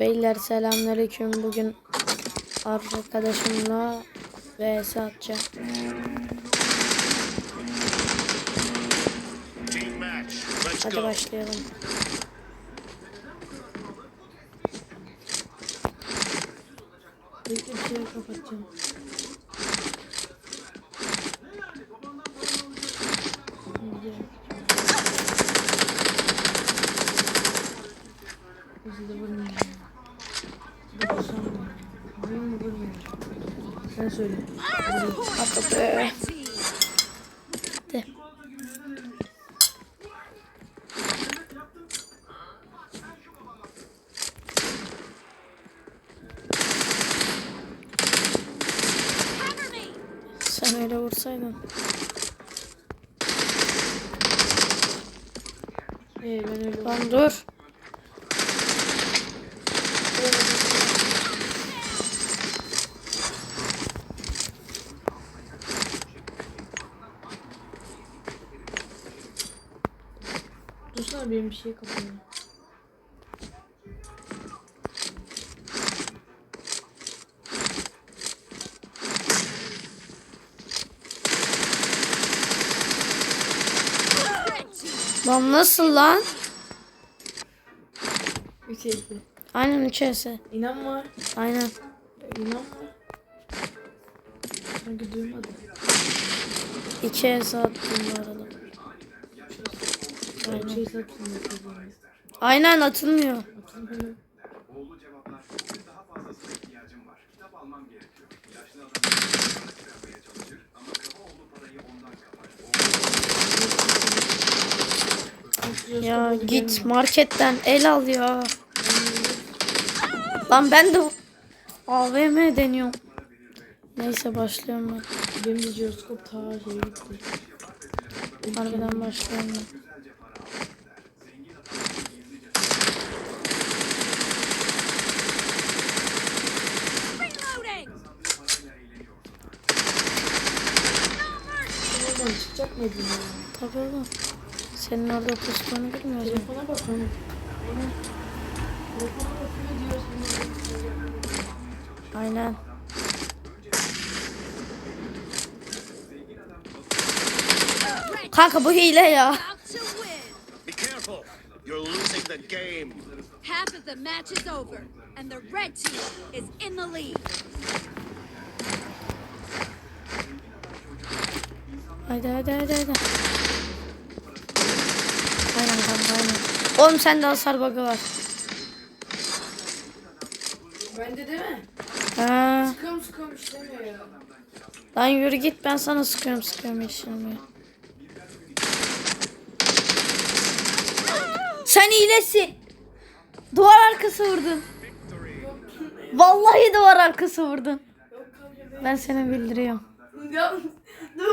Beyler selamünaleyküm. Bugün arkadaşımla vs atacağım. Hadi başlayalım. Kapatacağım. Sen söyle. Be. Hadi. Sen öyle vursaydın. Ee, ben öyle Lan dur. Dursana benim bir şey kapanıyor. Lan nasıl lan? Üç ekli. Aynen 3 vs. İnanma. Aynen. İnanma. Sanki duymadım. 2 vs attım bu arada. Aynen. Atılmıyor. Ya git marketten el al ya. Lan ben de AVM deniyorum. Neyse başlıyorum ben. Benim de jiroskop ta şey gitti. Harbiden başlıyorum ben. Çıkacak mıydın ya? Tabii oğlum. Senin orada pustuğunu bilmiyorum. Telefona bak. Ana. Telefona bakıyor diyorsun. Aynen. Kanka bu hile ya. Be careful. You're losing the game. Half of the match is over, and the red team is in the lead. Haydi haydi haydi haydi. Aynen kanka aynen. Oğlum sende hasar bug'ı var. Bende değil mi? Ha. Sıkıyorum sıkıyorum işlemiyor ya. Lan yürü git ben sana sıkıyorum sıkıyorum yaşamıyor. Sen hilesin. Duvar arkası vurdun. Vallahi duvar arkası vurdun. Ben seni bildiriyorum.